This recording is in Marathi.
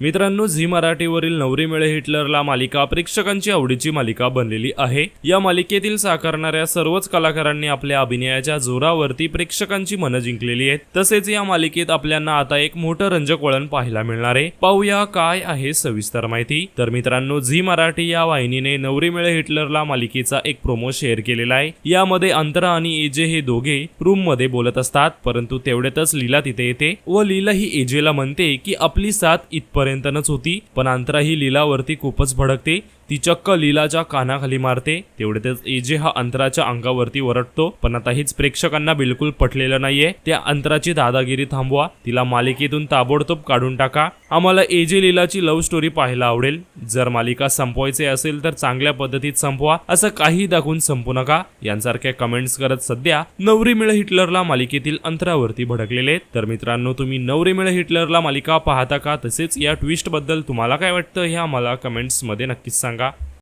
मित्रांनो झी मराठीवरील नवरी मिळे हिटलरला मालिका प्रेक्षकांची आवडीची मालिका बनलेली आहे. या मालिकेतील साकारणाऱ्या सर्वच कलाकारांनी आपल्या अभिनयाच्या जोरावरती प्रेक्षकांची मनं जिंकलेली आहेत. तसेच या मालिकेत आपल्याला आता एक मोठं रंजक वळण पाहायला मिळणार आहे. पाहूया काय आहे सविस्तर माहिती. तर मित्रांनो झी मराठी या वाहिनीने नवरी मिळे हिटलरला मालिकेचा एक प्रोमो शेअर केलेला आहे. यामध्ये अंतरा आणि एजे हे दोघे रूममध्ये बोलत असतात परंतु तेवढ्यातच लीला तिथे येते व लीला ही एजेला म्हणते की आपली साथ इथपर्यंतच होती पण अंतरा ही लीलावरती खूपच भडकते. ती चक्क लीलाच्या कानाखाली मारते. तेवढ्यातच एजे हा अंतराच्या अंगावरती वरटतो पण आता हेच प्रेक्षकांना बिलकुल पटलेलं नाहीये. त्या अंतराची दादागिरी थांबवा. तिला मालिकेतून ताबडतोब काढून टाका. आम्हाला एजे लीलाची लव्ह स्टोरी पाहायला आवडेल. जर मालिका संपवायचे असेल तर चांगल्या पद्धतीत संपवा. असं काही दाखवून संपू नका. यांसारख्या कमेंट्स करत सध्या नवरी मिळ हिटलरला मालिकेतील अंतरावरती भडकलेले तर मित्रांनो तुम्ही नवरी मिळ हिटलरला मालिका पाहता का? तसेच या ट्विस्टबद्दल तुम्हाला काय वाटतं हे आम्हाला कमेंट्समध्ये नक्कीच सांगा. 가능한가?